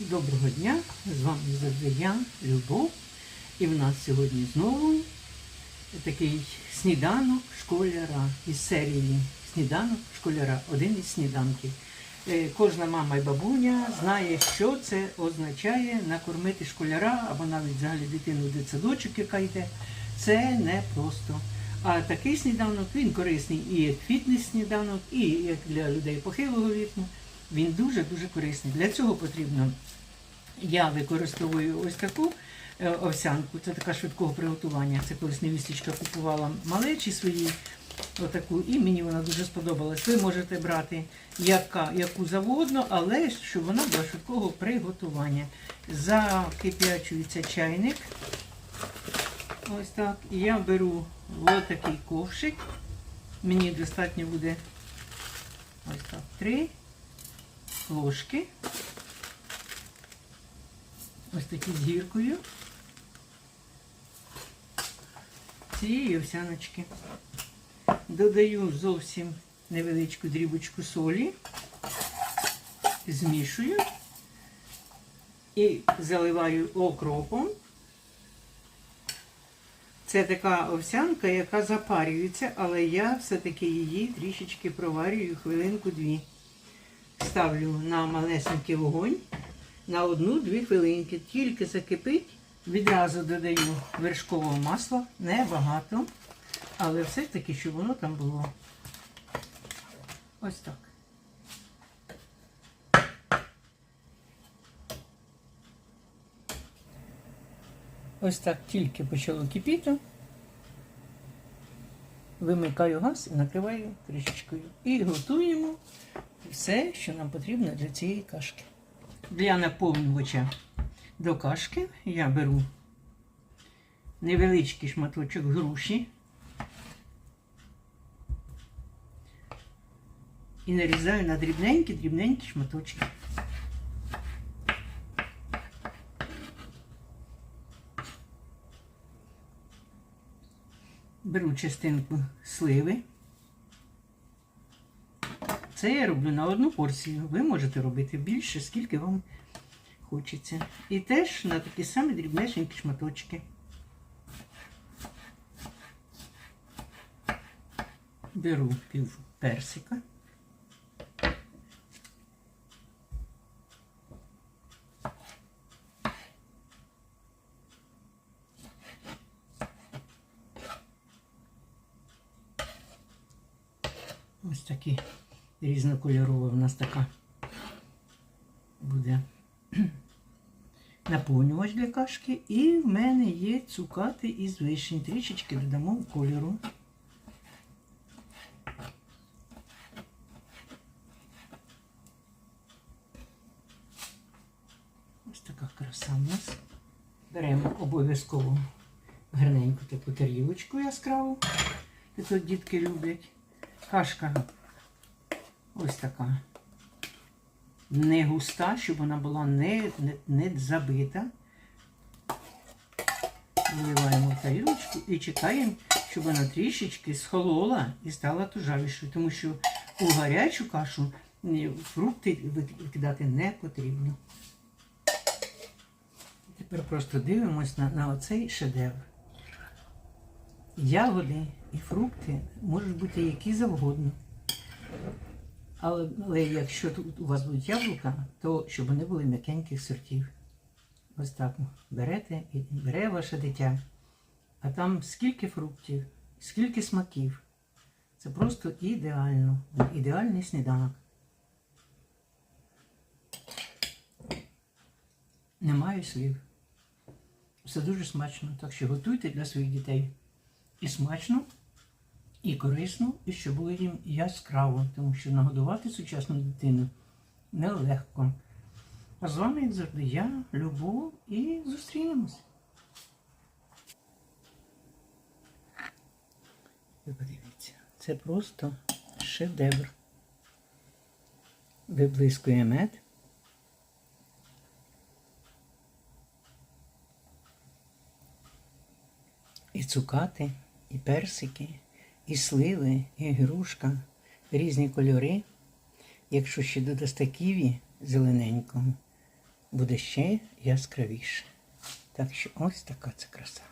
Доброго дня! З вами завжди я, Любов. І в нас сьогодні знову такий сніданок школяра із серії Сніданок школяра, один із сніданків. Е, Кожна мама і бабуня знає, що це означає накормити школяра або навіть взагалі дитину дитсадочок, яка йде. Це не просто. А такий сніданок він корисний і як фітнес-сніданок, і як для людей похилого віку. Він дуже-дуже корисний. Для цього потрібно я використовую ось таку е, овсянку, це така швидкого приготування. Це колись невісточка купувала малечі свої, отаку, і мені вона дуже сподобалась. Ви можете брати яка, яку завгодно, але щоб вона була швидкого приготування. Закип'ячується чайник. Ось так. Я беру ось такий ковшик. Мені достатньо буде ось так, три ложки. Ось такі з гіркою. Цієї овсяночки. Додаю зовсім невеличку дрібочку солі, змішую і заливаю окропом. Це така овсянка, яка запарюється, але я все-таки її трішечки проварюю хвилинку-дві. Ставлю на малесенький вогонь на одну-дві хвилинки. Тільки закипить, відразу додаю вершкового масла, небагато, але все-таки, щоб воно там було. Ось так. Ось так тільки почало кипіти. Вимикаю газ і накриваю кришечкою. І готуємо все, що нам потрібно для цієї кашки. Для наповнювача до кашки я беру невеличкий шматочок груші і нарізаю на дрібненькі-дрібненькі шматочки. Беру частинку сливи. Це я роблю на одну порцію. Ви можете робити більше, скільки вам хочеться. І теж на такі самі дрібнешенькі шматочки. Беру пів персика. Ось такі різнокольорова в нас така буде наповнювач для кашки. І в мене є цукати із вишень. Трішечки додамо кольору. Ось така краса в нас. Беремо обов'язково гарненьку таку тарілочку яскраву. Таку дітки люблять. Кашка ось така. Не густа, щоб вона була не, не, не забита. Виливаємо в тарілочку і чекаємо, щоб вона трішечки схолола і стала тужавішою. Тому що у гарячу кашу фрукти викидати не потрібно. Тепер просто дивимось на, на оцей шедевр. Ягоди і фрукти можуть бути які завгодно. Але, але якщо тут у вас будуть яблука, то щоб вони були м'якеньких сортів. Ось так берете і бере ваше дитя. А там скільки фруктів, скільки смаків. Це просто ідеально. Ідеальний сніданок. Немає слів. Все дуже смачно. Так що готуйте для своїх дітей. І смачно, і корисно, і щоб було їм яскраво, тому що нагодувати сучасну дитину нелегко. А з вами, як завжди, я, Любов, і зустрінемось. Ви подивіться, це просто шедевр. Виблискує мед. І цукати, і персики, і сливи, і грушка, різні кольори. Якщо ще додасте ківі зелененькому, буде ще яскравіше. Так що ось така це краса.